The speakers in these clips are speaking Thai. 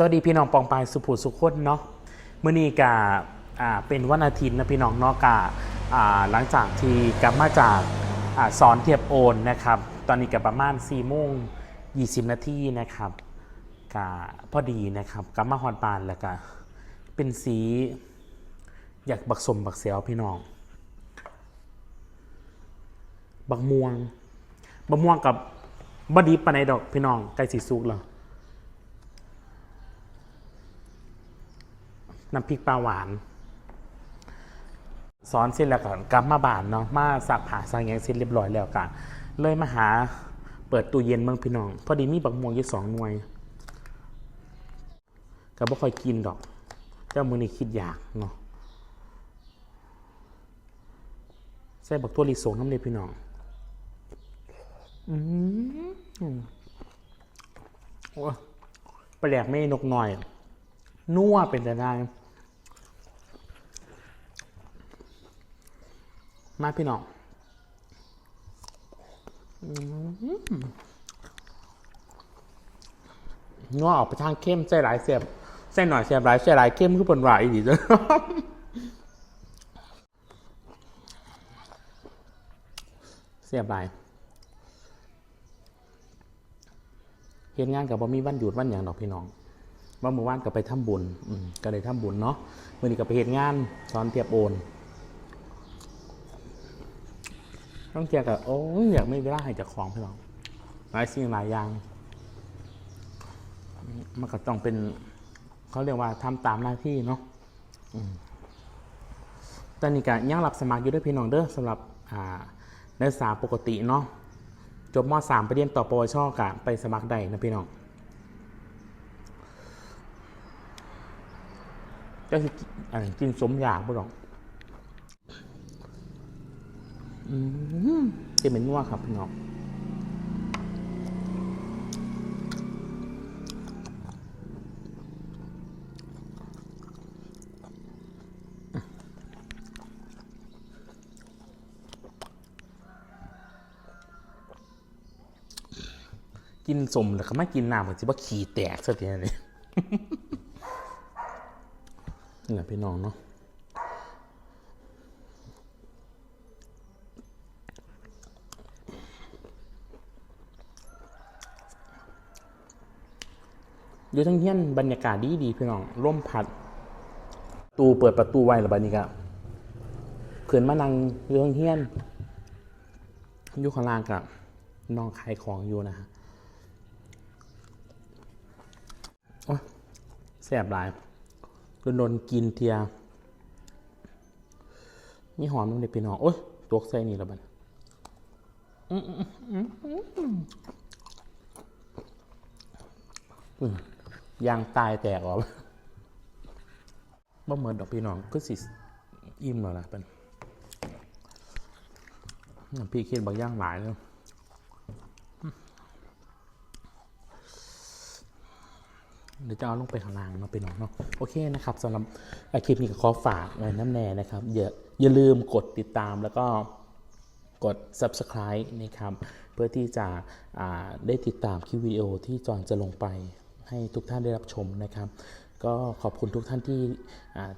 สวัสดีพี่น้องปองปายสุภูสุขคนเนาะมื่อนี้กาอ่าเป็นวันอาทิตย์นะพี่น้องเนาะกาอ่าหลังจากที่กลับมาจากอ่าสอนเทียบโอนนะครับ ตอนนี้กับประมาณ4ี่โมงยีนาทีนะครับกาพอดีนะครับกลับมาฮอดบานแล้วก็เป็นสี อยากบักสมบักเสียวพี่น้อง บักม่วง บักม่วงกับบดีปานในดอกพี่น้องใกล้สีสุกแล้ว น้ำพริกปลาหวานสอนเสร็จแล้วก็กลับมาบ้านเนาะมาสักผ้าสักอย่างเสร็จเรียบร้อยแล้วกันเลยมาหาเปิดตู้เย็นเมืองพี่น้อง พอดีมีบักม่วงอยู่สองหน่วยก็บ่ค่อยกินดอก เจ้ามือนี้คิดอยากเนาะใส่บักตัวลิสงน้ำเลยพี่น้องอืมโอ้ยปลาแหลกไม่นกหน่อย นัวเป็นแต่ได้ มาพี่น้องนัวออกไปทางเข้มใส่หลายเสียบใส่หน่อยเสียบหลายใส่หลายเข้มคือเป็นหวานอีดีจ้ะเสียบหลายเฮ็ดงานกับบ่มีวันหยุดวันอย่างดอกพี่น้องว่าเมื่อวานก็ไปทำบุญอืก็เลยทำบุญเนาะเมื่อนี้ก็ไปเห็นงานสอนเทียบโอน ต้องเกียกับโอ้ยอยากไม่เวลาให้เจากของพี่น้องหลายสิ่งหลายอย่าง มันก็ต้องเป็น เขาเรียกว่าทำตามหน้าที่เนาะตอนนี้ก็ยังรับสมัครอยู่ด้วยพี่น้องเด้อสำหรับอ่านักศึกษาปกติเนาะจบม .3 ไปเรียนต่อปวชกะไปสมัครได้นะพี่น้องก็คืออะกินสมอยากบ่หรอก อืมจะเป็นนัวครับพี่น้องกินสมแล้วก็ไม่กินน้ำเหมือนจะว่าขี่แตกซะทีนี้นี่แหละพี่น้องเนาะ อยู่ทั้งเฮียนบรรยากาศดีดีๆพี่น้องร่มพัด ตูเปิดประตูไว้แล้วบัดนี้ก็เพื่อนมานั่งอยู่ทั้งเฮียนอยู่ข้างล่างกับน้องขายของอยู่นะฮะโอ้แสบหลายโดนๆกินเทียนี่หอมมันเลยพี่น้องโอ้ยตัวใส่นี่แล้วบันอือืมอืมอืมอืมอืม ยางตายแตกออกบ่เหมือนดอกพี่น้องก็สิอิ่มแล้วล่ะเป็นพี่คิดบางย่างหลายเลยเดี๋ยวจะเอาลงไปข้างล่างเนาะพี่น้องเนาะโอเคนะครับสำหรับคลิปนี้ก็ขอฝากไว้น้ำแน่นะครับอย่าอย่าลืมกดติดตามแล้วก็กด subscribe นะครับ เพื่อที่จะได้ติดตามคลิปวิดีโอที่จอนจะลงไป ให้ทุกท่านได้รับชมนะครับ ก็ขอบคุณทุกท่านที่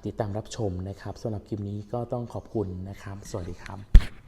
ติดตามรับชมนะครับสำหรับคลิปนี้ก็ต้องขอบคุณนะครับ สวัสดีครับ